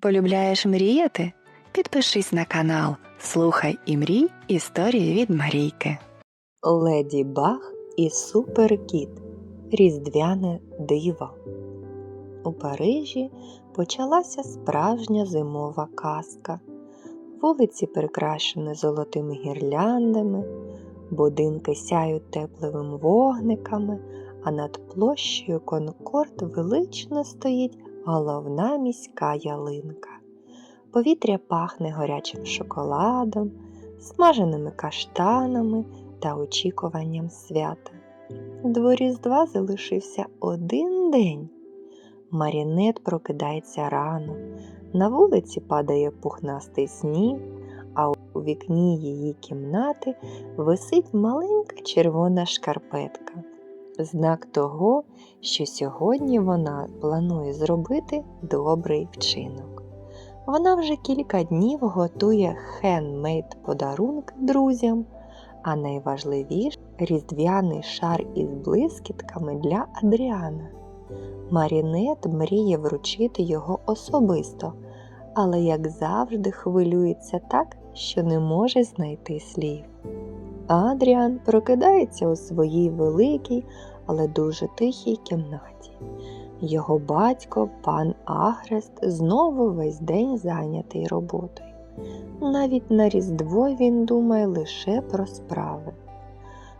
Полюбляєш мріяти? Підпишись на канал Слухай і мрій історії від Марійки. Леді Баг і Суперкіт. Різдвяне диво. У Парижі почалася справжня зимова казка. Вулиці прикрашені золотими гірляндами, будинки сяють теплими вогниками, а над площею Конкорд велично стоїть головна міська ялинка. Повітря пахне горячим шоколадом, смаженими каштанами та очікуванням свята. До Різдва залишився один день. Марінет прокидається рано, на вулиці падає пухнастий сніг, а у вікні її кімнати висить маленька червона шкарпетка. Знак того, що сьогодні вона планує зробити добрий вчинок. Вона вже кілька днів готує хендмейд подарунки друзям, а найважливіше різдвяний шар із блискітками для Адріана. Марінет мріє вручити його особисто, але, як завжди, хвилюється так, що не може знайти слів. Адріан прокидається у своїй великій, але дуже тихій кімнаті. Його батько, пан Агрест, знову весь день зайнятий роботою. Навіть на Різдво він думає лише про справи.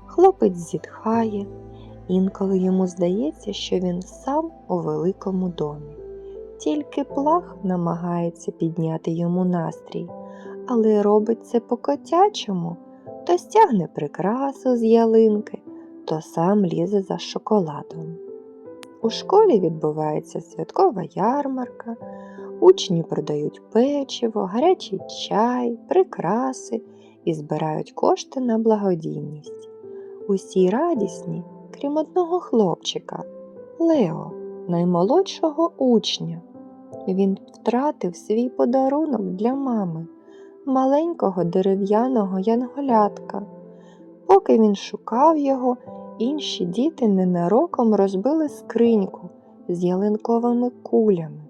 Хлопець зітхає, інколи йому здається, що він сам у великому домі. Тільки плах намагається підняти йому настрій, але робить це по-котячому, то стягне прикрасу з ялинки, то сам лізе за шоколадом. У школі відбувається святкова ярмарка, учні продають печиво, гарячий чай, прикраси і збирають кошти на благодійність. Усі радісні, крім одного хлопчика Лео, наймолодшого учня. Він втратив свій подарунок для мами, маленького дерев'яного янголятка. Поки він шукав його, інші діти ненароком розбили скриньку з ялинковими кулями.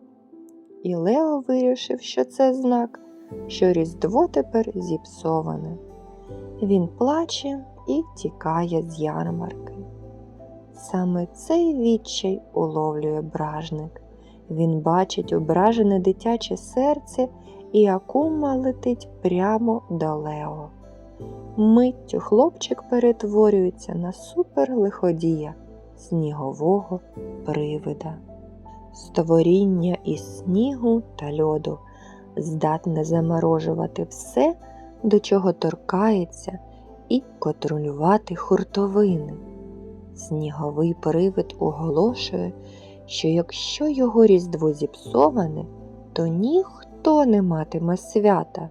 І Лео вирішив, що це знак, що Різдво тепер зіпсоване. Він плаче і тікає з ярмарки. Саме цей відчай уловлює бражник. Він бачить ображене дитяче серце, і акума летить прямо до Лео. Миттю хлопчик перетворюється на суперлиходія снігового привида. Створіння із снігу та льоду здатне заморожувати все, до чого торкається, і контролювати хуртовини. Сніговий привид оголошує, що якщо його різдво зіпсоване, то ніхто не матиме свята.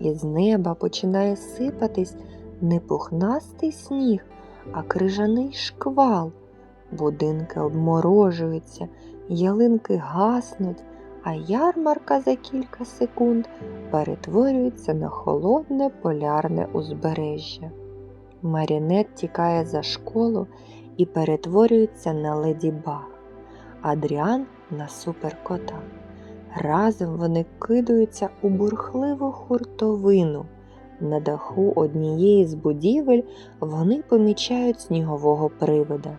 Із неба починає сипатись не пухнастий сніг, а крижаний шквал. Будинки обморожуються, ялинки гаснуть, а ярмарка за кілька секунд перетворюється на холодне полярне узбережжя. Марінет тікає за школу і перетворюється на леді Баг, Адріан на суперкота. Разом вони кидаються у бурхливу хуртовину. На даху однієї з будівель вони помічають снігового привида.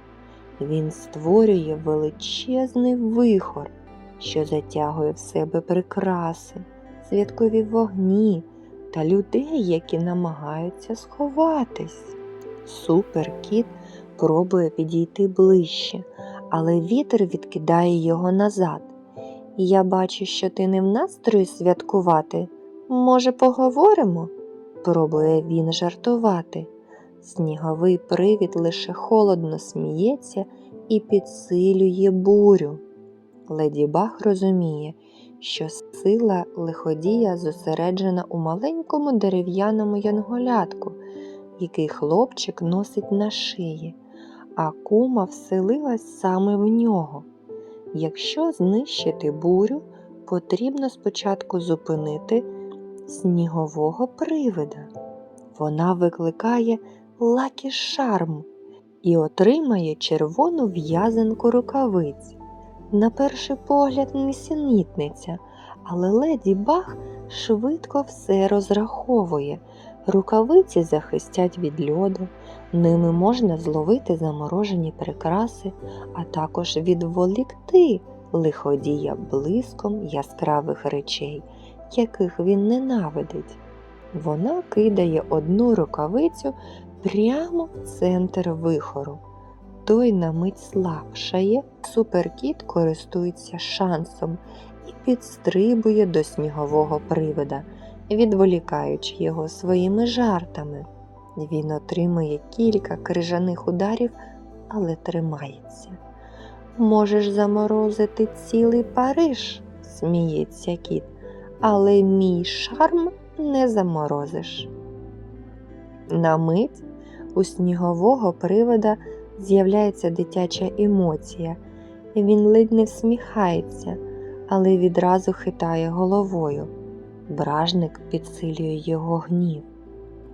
Він створює величезний вихор, що затягує в себе прикраси, святкові вогні та людей, які намагаються сховатись. Суперкіт пробує підійти ближче, але вітер відкидає його назад. Я бачу, що ти не в настрої святкувати. Може, поговоримо? пробує він жартувати. Сніговий привід лише холодно сміється і підсилює бурю. Леді Баг розуміє, що сила лиходія зосереджена у маленькому дерев'яному янголятку, який хлопчик носить на шиї, а кума вселилась саме в нього. Якщо знищити бурю, потрібно спочатку зупинити снігового привида. Вона викликає лакі шарм і отримає червону в'язанку рукавиць. На перший погляд несенітниця, Але леді Баг швидко все розраховує. Рукавиці захистять від льоду, ними можна зловити заморожені прикраси, а також відволікти лиходія блиском яскравих речей, яких він ненавидить. Вона кидає одну рукавицю прямо в центр вихору. Той на мить слабшає, суперкіт користується шансом і підстрибує до снігового привида, відволікаючи його своїми жартами. Він отримує кілька крижаних ударів, але тримається. Можеш заморозити цілий Париж, сміється кіт, але мій шарм не заморозиш. На мить у снігового привода з'являється дитяча емоція. Він ледь не всміхається, але відразу хитає головою. Бражник підсилює його гнів.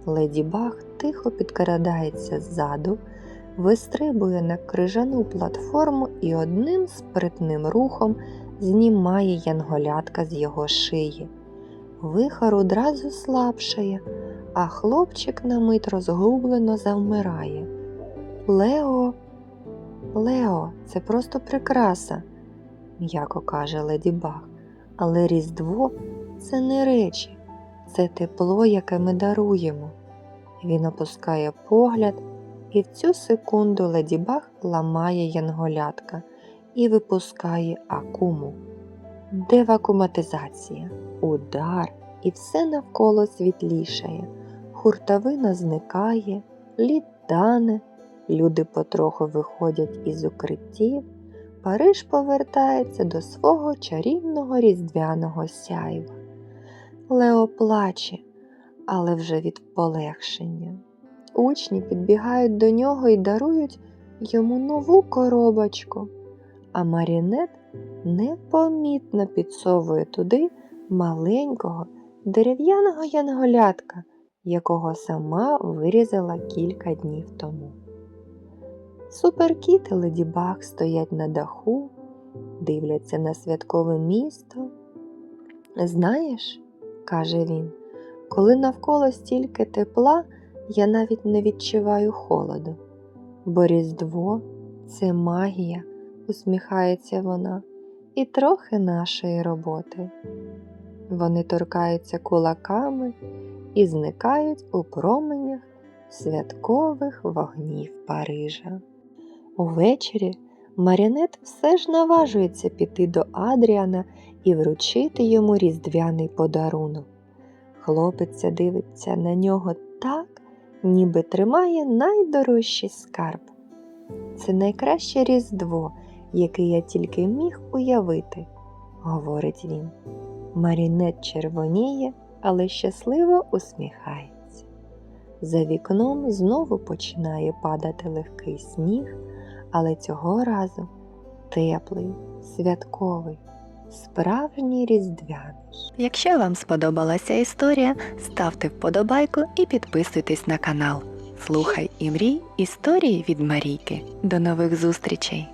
Леді Баг тихо підкрадається ззаду, вистрибує на крижану платформу і одним спритним рухом знімає янголятка з його шиї. Вихор одразу слабшає, а хлопчик на мить розгублено завмирає. Лео, Лео, це просто прикраса, м'яко каже леді Баг. Але Різдво це не речі, це тепло, яке ми даруємо. Він опускає погляд, і в цю секунду леді Баг ламає янголятка і випускає акуму. Девакуматизація, удар, і все навколо світлішає. Хуртовина зникає, лід тане, люди потроху виходять із укриттів. Париж повертається до свого чарівного різдвяного сяйва. Лео плаче, але вже від полегшення. Учні підбігають до нього і дарують йому нову коробочку, а Марінет непомітно підсовує туди маленького дерев'яного янголятка, якого сама вирізала кілька днів тому. Суперкіт і Леді Баг стоять на даху, дивляться на святкове місто. Знаєш, каже він, коли навколо стільки тепла, я навіть не відчуваю холоду, бо Різдво це магія, усміхається вона, і трохи нашої роботи. Вони торкаються кулаками і зникають у променях святкових вогнів Парижа. Увечері Марінет все ж наважується піти до Адріана і вручити йому різдвяний подарунок. Хлопець дивиться на нього так, ніби тримає найдорожчий скарб. Це найкраще різдво, яке я тільки міг уявити, говорить він. Марінет червоніє, але щасливо усміхається. За вікном знову починає падати легкий сніг, але цього разу теплий, святковий, справжній різдвяний. Якщо вам сподобалася історія, ставте вподобайку і підписуйтесь на канал. Слухай і мрій історії від Марійки. До нових зустрічей!